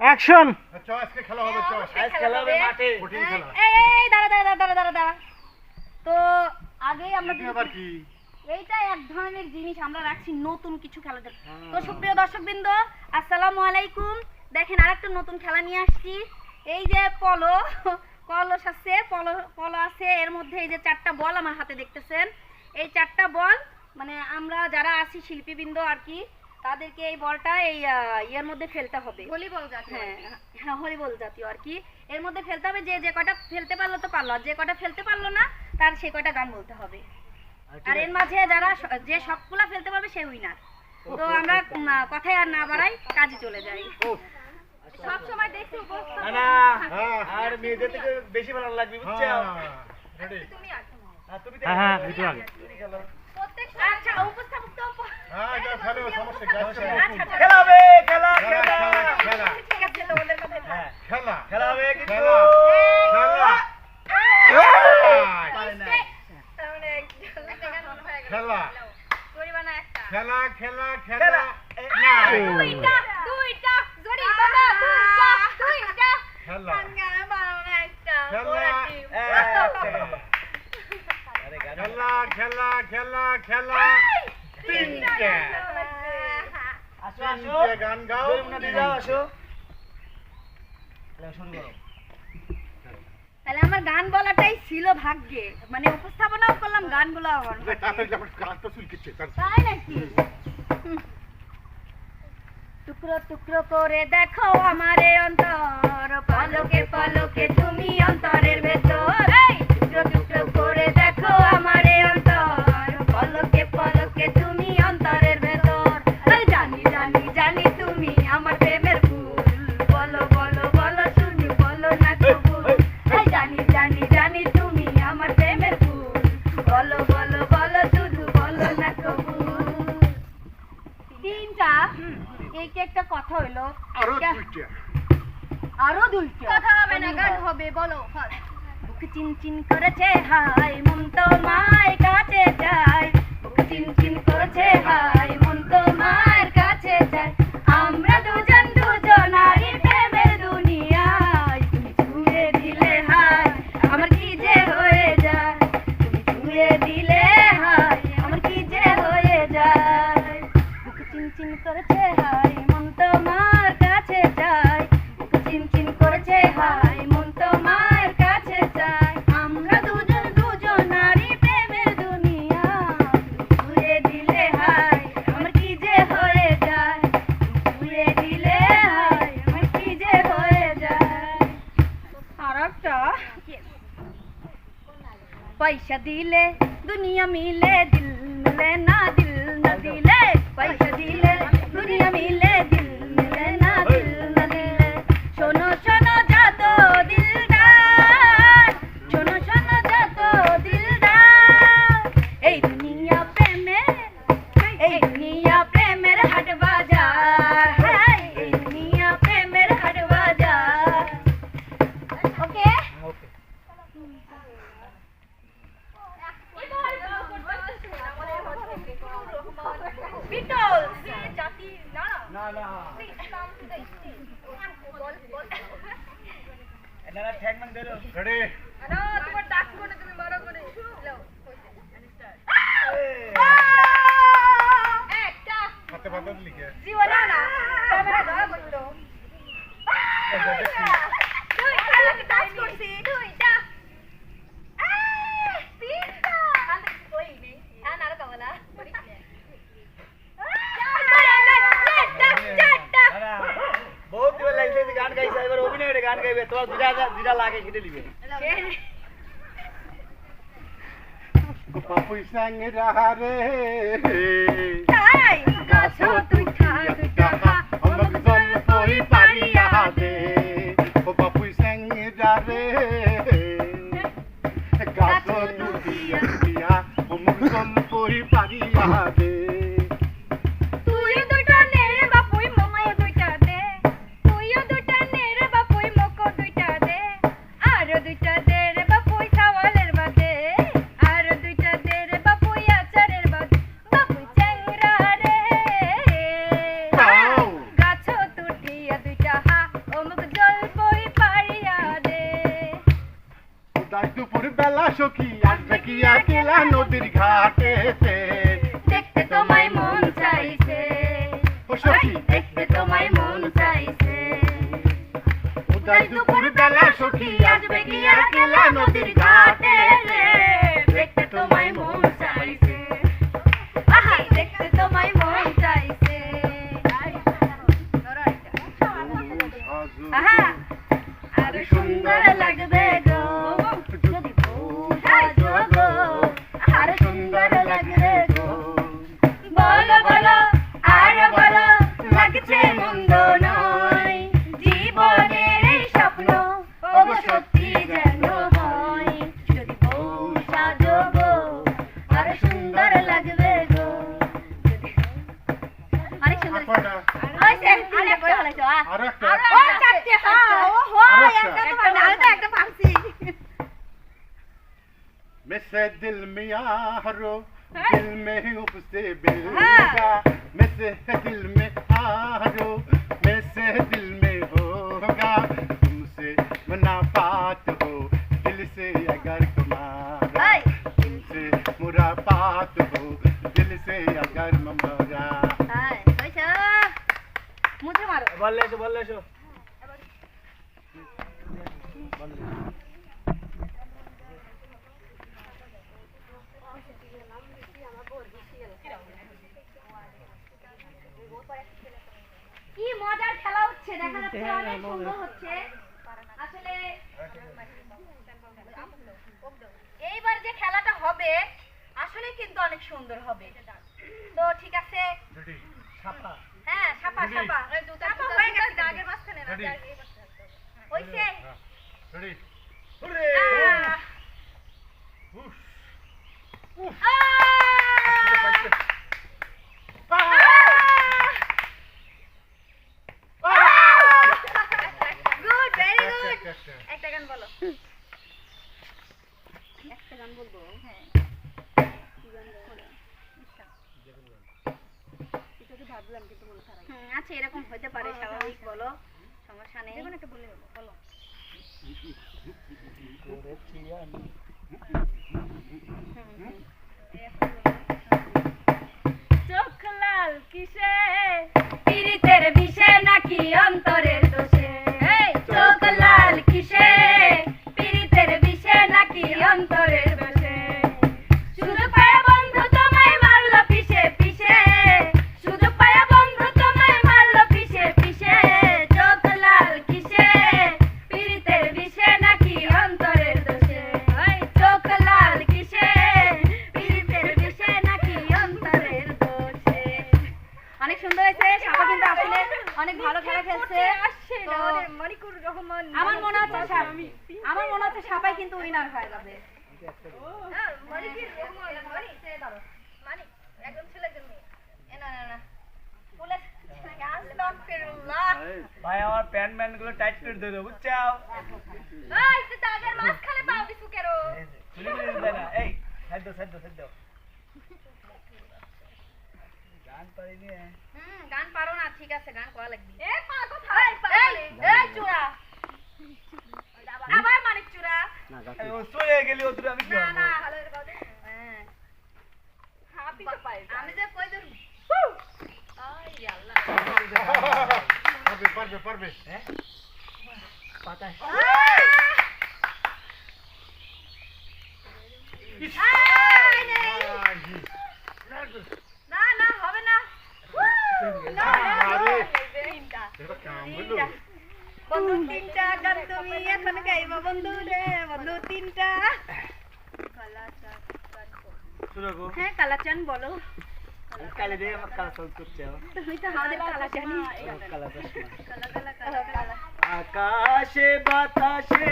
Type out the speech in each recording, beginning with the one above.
Action চ আজকে খেলা হবে চ আজ খেলা হবে। মাঠে। কঠিন খেলা। এই দাঁড়া দাঁড়া দাঁড়া দাঁড়া দাঁড়া। তো আগেই আমরা আবার কি? এইটা এক ধরনের জিনিস আমরা রাখছি নতুন কিছু খেলার জন্য তো সুপ্রিয় দর্শকবৃন্দ আসসালামু আলাইকুম। দেখেন আরেকটা নতুন খেলা নিয়ে আসছি। এই যে পলো কলস আছে পলো পলো আছে। এর মধ্যে এই যে চারটা বল আমার হাতে দেখতেছেন। এই চারটা বল মানে আমরা যারা আছি শিল্পীবৃন্দ আর কি তাদেরকে এই বলটা এই ইয়ের মধ্যে ফেলতে হবে। ভলিবল জাতীয় হ্যাঁ হ্যাঁ হরিবল জাতীয় আর কি। এর মধ্যে ফেলতে হবে যে যে কটা ফেলতে পারল তো পারল আর যে কটা ফেলতে পারল না তার সে কয়টা গান বলতে হবে। আর এর মাঝে যারা যে সবগুলা ফেলতে পারবে সে উইনার তো আমরা কথায় আর না বাড়াই কাজে চলে যাই। সব সময় দেখছি উপস্থিত। না না হ্যাঁ আর মেয়েদের থেকে বেশি ভালো লাগবে বুঝছ? হ্যাঁ তুমি আছো হ্যাঁ, তুমি হ্যাঁ হ্যাঁ একটু আগে। প্রত্যেক আচ্ছা উপস্থাপক তো হ্যাঁ এটা খেলো সমস্যা কি আচ্ছা। খেলা খেলা। খেলা খেলা খেলা খেলা ঠিক আছে তোমাদের কথাই থাক। খেলা। খেলা। হবে কিন্তু খেলা। খেলা। খেলা খেলা খেলা। খেলা। খেলা এ, না। দুইটা দুইটা। জরি বাবা দুইটা দুইটা। খেলা। খেলা। খেলা খেলা খেলা। তিনটে। গান গাও জরিমানা দিয়ে যাও আসো শুরু করো তাহলে আমার গান বলাটাই ছিল ভাগ্যে। মানে উপস্থাপনাও করলাম গানগুলো আমার তাই নাকি? টুকরো টুকরো করে দেখো আমারে অন্তর পলকে পলকে তুমি অন্তরের ভেতর। বুক করেছে, হাই, মন তো কাছে যায় বুক চিন চিন করেছে, হাই, মন তো কাছে যায় আমরা দুজন दिले दुनिया मिले না না। ঠ্যাং রেডি। তোমার ডাক করে তুমি বড় করে লাও একটা। হাতে বাঁধা লিখে। জীবন না ক্যামেরা ধরা করল দুইটা টাচ করছি দুইটা আহ, তিনটা আন্দে কই নেই আন আর কামলা চারটা না না বহুত দিবার লাগছে যে গান গাইছে এবার গান তোমার দুটা দুটা লাগে কেটে দিবে পাপুই সাং রাহারে। তাই গাছো তুই খা তুই খা অমক জন কই পারিয়া দে ও পাপুই সাং রাহারে। গাছো তুই দিয়া অমক জন কই পারিয়া দে তুইও আসবে নদীর ঘাটেতে দেখতে তোমায় মন চাইছে। দেখতে তোমায় মন চাইছে। উদয় দুপুর বেলা সখী আসবে গিয়া খেলা নদীর ঘাটেতে से दिल मिया हरो दिल में ही उपसे बिल का मैं से दिल में आरो मैं से दिल में होगा। तुमसे मना पात हो दिल से अगर कुमारा तुमसे मुरा पात हो दिल से अगर ममरा। मुझे मारो। बल्ले शो बल्ले शो बल्ले হইছে একটা গান বলো। একটা গান বলব? হ্যাঁ। কি গান বলো? হুম, আচ্ছা এরকম হতে পারে স্বাভাবিক বলো। সমস্যা নেই। একটা বলে দেবো বলো। চোখ লাল কিসে? পীড়িতের বিষে নাকি অন্তরের ভাই আমার প্যান্ট ম্যানগুলো টাইট করে ধরো বুঝছ চুলি করে দিতে না। এই সাইড সাইড সাইড গান পারিনি হ্যাঁ। হুম, গান পারো না ঠিক আছে গান করা লাগবে। আবার মানিক চূড়া। এই ও চলে গেলি ও দুটো আমি কি না করব? না। হ্যাঁ। আমি যে কই ধরবো? পারবে পারবে পারবে হ্যাঁ? পাতায় না না হবে না না, না, আরে। তিনটা। এটা কাম হলো বন্ধু তিনটা গান তুমি এখন গাইবা বন্ধু রে বন্ধু তিনটা হ্যাঁ কালাচান বলো আকাশে বাতাসে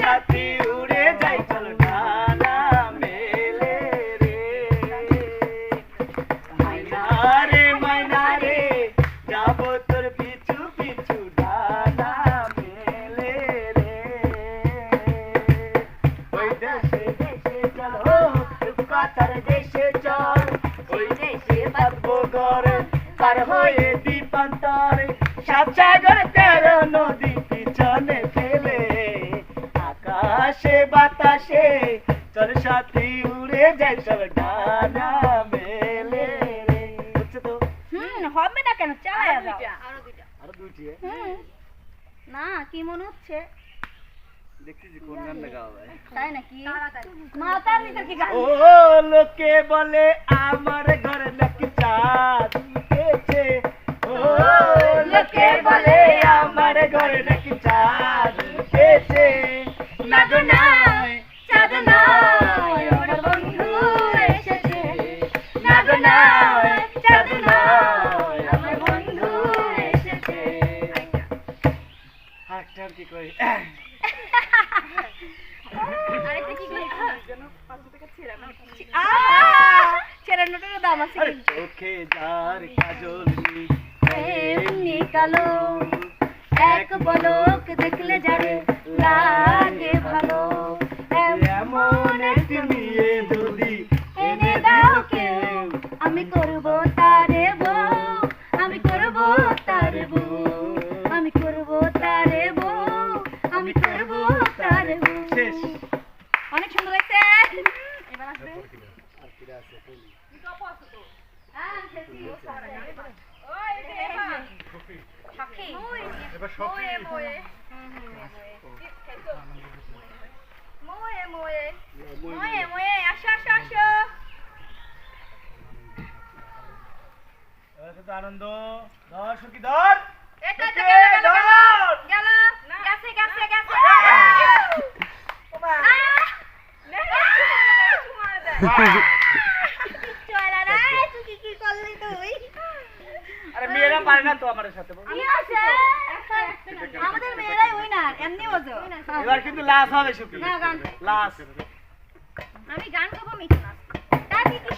সাথে উড়ে যাই, চলো ডানা মেলে রে। মাইনা রে তোর পিছু পিছু ডানা মেলে দেশে চলো পার হয়ে দ্বীপান্তরে সাত সাগর তেরো নদী পিছনে ফেলে। আকাশে বাতাসে সব ডানা মেলে রে। হচ্ছে তো? হুম হবে না কেন? চালাই আরও দুইটা আরও দুইটা। আরও দুইটি না কি মনে হচ্ছে? দেখতেছি কোন গানটা গাওয়া যায় তাই নাকি? মাতার ভিতর কি গান? ও লোকে বলে আমার ঘরে নাকি চাঁদ। উঠেছে ও লোকে বলে আমার ঘরে নাকি চাঁদ উঠেছে না গো নয় চাঁদ নয় আমার বন্ধু এসেছে। না গো নয় চাঁদ নয় আমার বন্ধু এসেছে। কি কই আরেকটা কি করি? আহ! ছেঁড়া নোটেরও দাম আছে চোখে যার কাজল এমনি কালো। এক পলক দেখলে যারে লাগে ভালো। এমন একটি তুই কি কি করলি তুই? আরে মেয়েরা পারে না তো আমার সাথে? আমাদের মেয়েরাই উইনার এমনি বোঝো এবার কিন্তু হবে না, গান। আমি গান গাবো মিঠু নাচ তা কি কি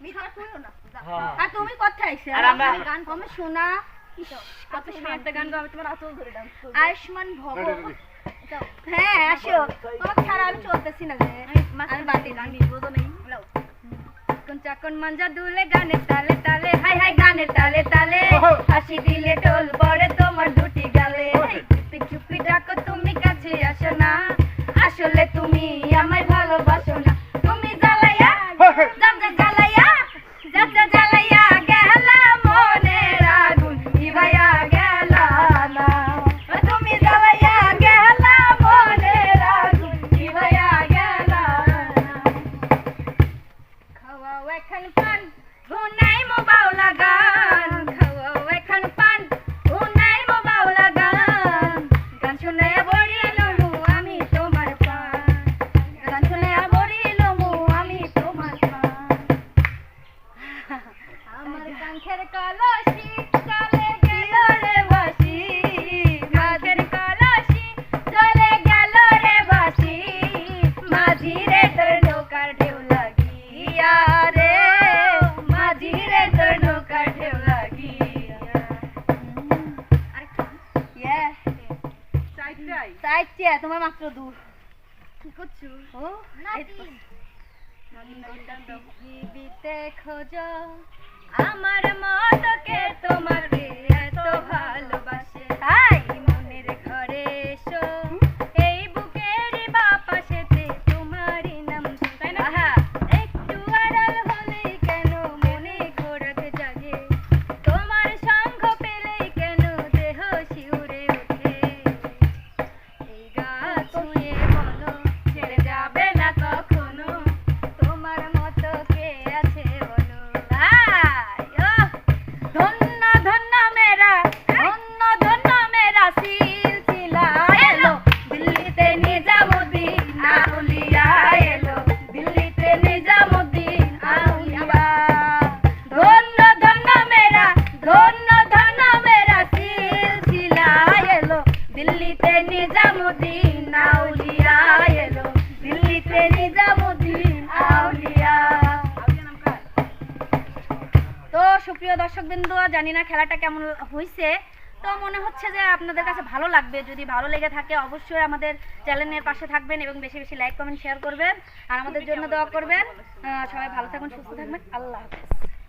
মিঠু নাচ না। আর তুমি কোথায় আইছো? আর আমরা- গান কমে শোনা। কত তুমি একটা গান গাও তোমার আঁচল ধরে ডান্স করব আয়ুষ্মান ভব। হ্যাঁ আসো। তোমাকে ছাড়া আমি চলতেছি না আমি গান বোঝো নেই। চাকন মাঞ্জা দুলে গানে তালে তালে। হাই হাই গানে তালে তালে। হাসি দিলে টোল পড়ে তোমার দুটি গালে। চুপি চুপি ডাকো তুমি কাছে আসো না। আসলে তুমি চাইছে তোমার মাত্র দূর। কি করছ? ও। পৃথিবীতে খোঁজ। আমার মতকে তোমার এত ভালোবাসে জানি না খেলাটা কেমন হয়েছে তো মনে হচ্ছে যে আপনাদের কাছে ভালো লাগবে। যদি ভালো লেগে থাকে অবশ্যই আমাদের চ্যানেলের পাশে থাকবেন এবং বেশি বেশি লাইক, কমেন্ট শেয়ার করবেন। আর আমাদের জন্য দোয়া করবেন। সবাই ভালো থাকুন, সুস্থ থাকবেন। আল্লাহ হাফেজ।